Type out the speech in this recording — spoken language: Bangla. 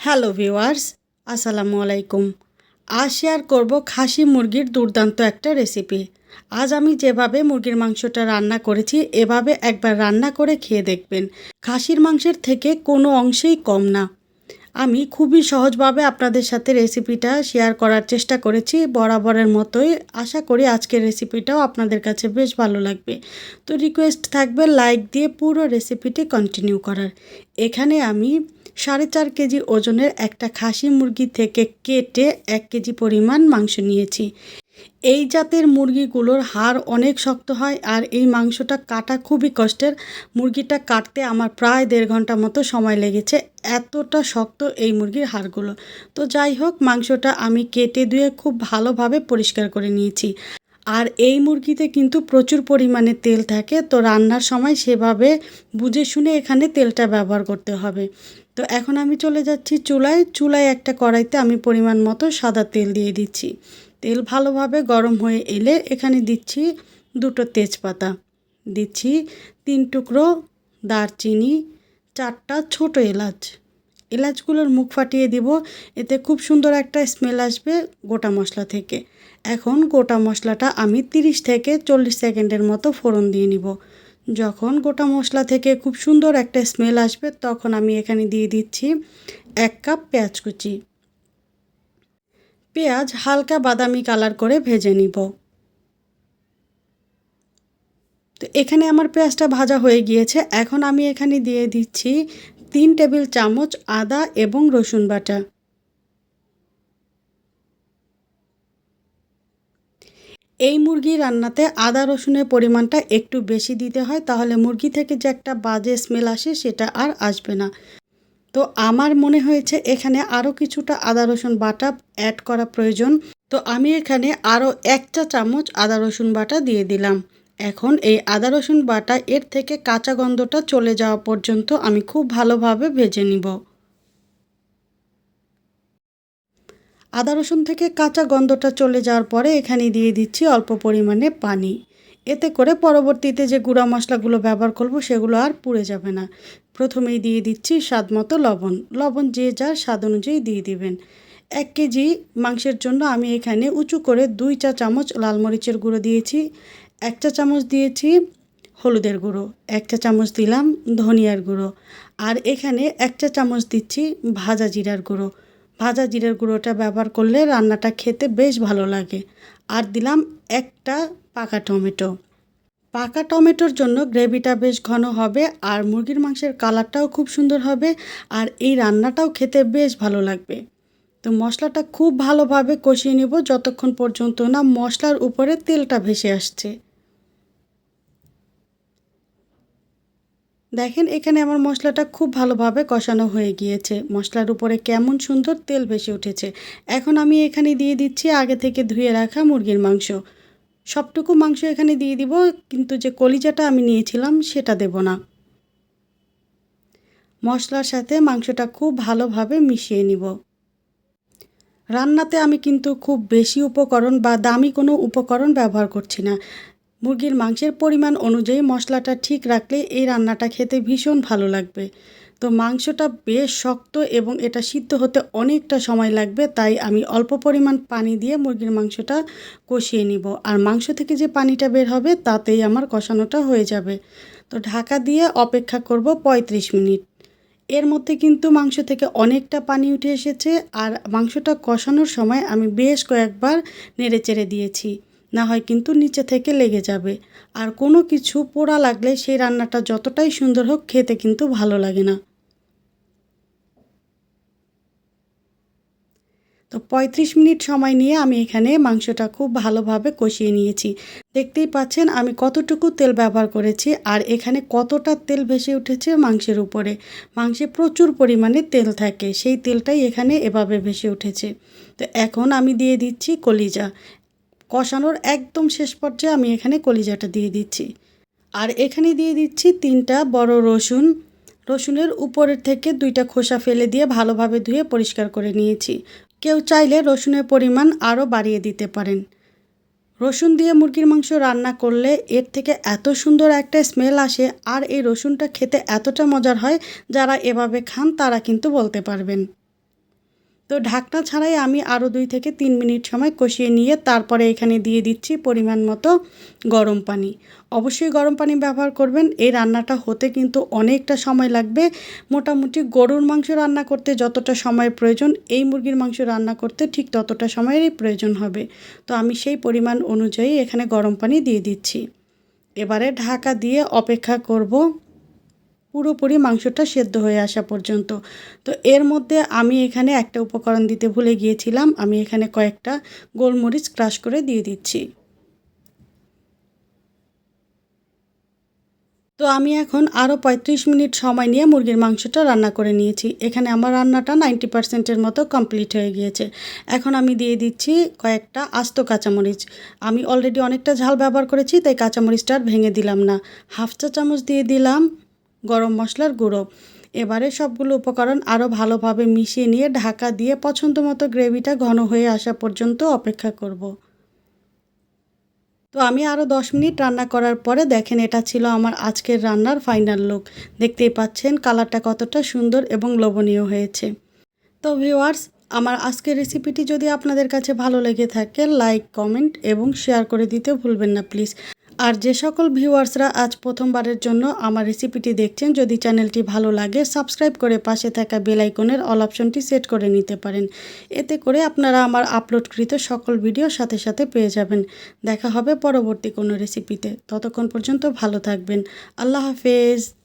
হ্যালো ভিউয়ার্স, আসসালামু আলাইকুম। আজ শেয়ার করব খাসি মুরগির দুর্দান্ত একটা রেসিপি। আজ আমি যেভাবে মুরগির মাংসটা রান্না করেছি, এভাবে একবার রান্না করে খেয়ে দেখবেন। খাসির মাংসের থেকে কোনো অংশেই কম না। আমি খুবই সহজভাবে আপনাদের সাথে রেসিপিটা শেয়ার করার চেষ্টা করেছি, বরাবরের মতোই। আশা করি আজকের রেসিপিটাও আপনাদের কাছে বেশ ভালো লাগবে। তো রিকোয়েস্ট থাকবে লাইক দিয়ে পুরো রেসিপিটি কন্টিনিউ করার। এখানে আমি সাড়ে চার কেজি ওজনের একটা খাসি মুরগি থেকে কেটে এক কেজি পরিমাণ মাংস নিয়েছি। এই জাতের মুরগিগুলোর হাড় অনেক শক্ত হয় আর এই মাংসটা কাটা খুবই কষ্টের। মুরগিটা কাটতে আমার প্রায় দেড় ঘণ্টা মতো সময় লেগেছে, এতটা শক্ত এই মুরগির হাড়গুলো। তো যাই হোক, মাংসটা আমি কেটে ধুয়ে খুব ভালোভাবে পরিষ্কার করে নিয়েছি। আর এই মুরগিতে কিন্তু প্রচুর পরিমাণে তেল থাকে, তো রান্নার সময় সেভাবে বুঝে শুনে এখানে তেলটা ব্যবহার করতে হবে। তো এখন আমি চলে যাচ্ছি চুলায়। চুলায় একটা কড়াইতে আমি পরিমাণ মতো সাদা তেল দিয়ে দিচ্ছি। তেল ভালোভাবে গরম হয়ে এলে এখানে দিচ্ছি দুটো তেজপাতা। দিচ্ছি তিন টুকরো দারচিনি, চারটা ছোট এলাচ। এলাচগুলোর মুখ ফাটিয়ে দিব, এতে খুব সুন্দর একটা স্মেল আসবে গোটা মশলা থেকে। এখন গোটা মশলাটা আমি 30 থেকে চল্লিশ সেকেন্ডের মতো ফোড়ন দিয়ে নিব। যখন গোটা মশলা থেকে খুব সুন্দর একটা স্মেল আসবে, তখন আমি এখানে দিয়ে দিচ্ছি এক কাপ পেঁয়াজ কুচি। পেঁয়াজ হালকা বাদামি কালার করে ভেজে নিব। তো এখানে আমার পেঁয়াজটা ভাজা হয়ে গিয়েছে। এখন আমি এখানে দিয়ে দিচ্ছি তিন টেবিল চামচ আদা এবং রসুন বাটা। এই মুরগি রান্নাতে আদা রসুনের পরিমাণটা একটু বেশি দিতে হয়, তাহলে মুরগি থেকে যে একটা বাজে স্মেল আসে সেটা আর আসবে না। তো আমার মনে হয়েছে এখানে আরও কিছুটা আদা রসুন বাটা অ্যাড করা প্রয়োজন। তো আমি এখানে আরও এক চা চামচ আদা রসুন বাটা দিয়ে দিলাম। এখন এই আদা রসুন বাটা এর থেকে কাঁচা গন্ধটা চলে যাওয়া পর্যন্ত আমি খুব ভালোভাবে ভেজে নিব। আদা রসুন থেকে কাঁচা গন্ধটা চলে যাওয়ার পরে এখানে দিয়ে দিচ্ছি অল্প পরিমাণে পানি। এতে করে পরবর্তীতে যে গুঁড়া মশলাগুলো ব্যবহার করব সেগুলো আর পুড়ে যাবে না। প্রথমেই দিয়ে দিচ্ছি স্বাদ মতো লবণ। লবণ যে যার স্বাদ অনুযায়ী দিয়ে দিবেন। এক কেজি মাংসের জন্য আমি এখানে উঁচু করে দুই চা চামচ লাল মরিচের গুঁড়ো দিয়েছি। এক চা চামচ দিয়েছি হলুদের গুঁড়ো। এক চা চামচ দিলাম ধনিয়ার গুঁড়ো। আর এখানে এক চা চামচ দিচ্ছি ভাজা জিরার গুঁড়ো। ভাজা জিরের গুঁড়োটা ব্যবহার করলে রান্নাটা খেতে বেশ ভালো লাগে। আর দিলাম একটা পাকা টমেটো। পাকা টমেটোর জন্য গ্রেভিটা বেশ ঘন হবে আর মুরগির মাংসের কালারটাও খুব সুন্দর হবে আর এই রান্নাটাও খেতে বেশ ভালো লাগবে। তো মশলাটা খুব ভালোভাবে কষিয়ে নেব যতক্ষণ পর্যন্ত না মশলার উপরে তেলটা ভেসে আসছে। দেখেন, এখানে আমার মশলাটা খুব ভালোভাবে কষানো হয়ে গিয়েছে। মশলার উপরে কেমন সুন্দর তেল ভেসে উঠেছে। এখন আমি এখানে দিয়ে দিচ্ছি আগে থেকে ধুয়ে রাখা মুরগির মাংস। সবটুকু মাংস এখানে দিয়ে দিব, কিন্তু যে কলিজাটা আমি নিয়েছিলাম সেটা দেব না। মশলার সাথে মাংসটা খুব ভালোভাবে মিশিয়ে নিব। রান্নাতে আমি কিন্তু খুব বেশি উপকরণ বা দামি কোনো উপকরণ ব্যবহার করছি না। মুরগির মাংসের পরিমাণ অনুযায়ী মশলাটা ঠিক রাখলে এই রান্নাটা খেতে ভীষণ ভালো লাগবে। তো মাংসটা বেশ শক্ত এবং এটা সিদ্ধ হতে অনেকটা সময় লাগবে, তাই আমি অল্প পরিমাণ পানি দিয়ে মুরগির মাংসটা কষিয়ে নিব। আর মাংস থেকে যে পানিটা বের হবে, তাতেই আমার কষানোটা হয়ে যাবে। তো ঢাকা দিয়ে অপেক্ষা করব ৩৫ মিনিট। এর মধ্যে কিন্তু মাংস থেকে অনেকটা পানি উঠে এসেছে, আর মাংসটা কষানোর সময় আমি বেশ কয়েকবার নেড়ে চেড়ে দিয়েছি। না হয় কিন্তু নিচে থেকে লেগে যাবে। আর কোনো কিছু পোড়া লাগলে সেই রান্নাটা যতটাই সুন্দর হোক খেতে কিন্তু ভালো লাগে না। তো ৩৫ মিনিট সময় নিয়ে আমি এখানে মাংসটা খুব ভালোভাবে কষিয়ে নিয়েছি। দেখতেই পাচ্ছেন আমি কতটুকু তেল ব্যবহার করেছি আর এখানে কতটা তেল ভেসে উঠেছে মাংসের উপরে। মাংসে প্রচুর পরিমাণে তেল থাকে, সেই তেলটাই এখানে এভাবে ভেসে উঠেছে। তো এখন আমি দিয়ে দিচ্ছি কলিজা। কষানোর একদম শেষ পর্যায়ে আমি এখানে কলিজাটা দিয়ে দিচ্ছি। আর এখানে দিয়ে দিচ্ছি তিনটা বড় রসুন। রসুনের উপরের থেকে দুইটা খোসা ফেলে দিয়ে ভালোভাবে ধুয়ে পরিষ্কার করে নিয়েছি। কেউ চাইলে রসুনের পরিমাণ আরও বাড়িয়ে দিতে পারেন। রসুন দিয়ে মুরগির মাংস রান্না করলে এর থেকে এত সুন্দর একটা স্মেল আসে আর এই রসুনটা খেতে এতটা মজার হয়, যারা এভাবে খান তারা কিন্তু বলতে পারবেন। তো ঢাকনা ছাড়াই আমি আরও দুই থেকে তিন মিনিট সময় কষিয়ে নিয়ে তারপরে এখানে দিয়ে দিচ্ছি পরিমাণ মতো গরম পানি। অবশ্যই গরম পানি ব্যবহার করবেন। এই রান্নাটা হতে কিন্তু অনেকটা সময় লাগবে। মোটামুটি গরুর মাংস রান্না করতে যতটা সময়ের প্রয়োজন, এই মুরগির মাংস রান্না করতে ঠিক ততটা সময়েরই প্রয়োজন হবে। তো আমি সেই পরিমাণ অনুযায়ী এখানে গরম পানি দিয়ে দিচ্ছি। এবারে ঢাকা দিয়ে অপেক্ষা করব পুরোপুরি মাংসটা সেদ্ধ হয়ে আসা পর্যন্ত। তো এর মধ্যে আমি এখানে একটা উপকরণ দিতে ভুলে গিয়েছিলাম। আমি এখানে কয়েকটা গোলমরিচ ক্রাশ করে দিয়ে দিচ্ছি। তো আমি এখন আরও পঁয়ত্রিশ মিনিট সময় নিয়ে মুরগির মাংসটা রান্না করে নিয়েছি। এখানে আমার রান্নাটা নাইনটি পার্সেন্টের মতো কমপ্লিট হয়ে গিয়েছে। এখন আমি দিয়ে দিচ্ছি কয়েকটা আস্ত কাঁচামরিচ। আমি অলরেডি অনেকটা ঝাল ব্যবহার করেছি, তাই কাঁচামরিচটা আর ভেঙে দিলাম না। হাফ চা চামচ দিয়ে দিলাম। গরম মশলার গুঁড়ো। এবারে সবগুলো উপকরণ আরও ভালোভাবে মিশিয়ে নিয়ে ঢাকা দিয়ে পছন্দ মতো গ্রেভিটা ঘন হয়ে আসা পর্যন্ত অপেক্ষা করব। তো আমি আরও দশ মিনিট রান্না করার পরে দেখেন এটা ছিল আমার আজকের রান্নার ফাইনাল লুক। দেখতেই পাচ্ছেন কালারটা কতটা সুন্দর এবং লোভনীয় হয়েছে। তো ভিওয়ার্স আমার আজকের রেসিপিটি যদি আপনাদের কাছে ভালো লেগে থাকে, লাইক, কমেন্ট এবং শেয়ার করে দিতে ভুলবেন না, প্লিজ। আর যে সকল ভিউয়ার্সরা আজ প্রথমবারের জন্য আমার রেসিপিটি দেখছেন, যদি চ্যানেলটি ভালো লাগে, সাবস্ক্রাইব করে পাশে থাকা বেল আইকনের অল অপশনটি সেট করে নিতে পারেন। এতে করে আপনারা আমার আপলোডকৃত সকল ভিডিও সাথে সাথে পেয়ে যাবেন। দেখা হবে পরবর্তী কোনো রেসিপিতে। ততক্ষণ পর্যন্ত ভালো থাকবেন। আল্লাহ হাফেজ।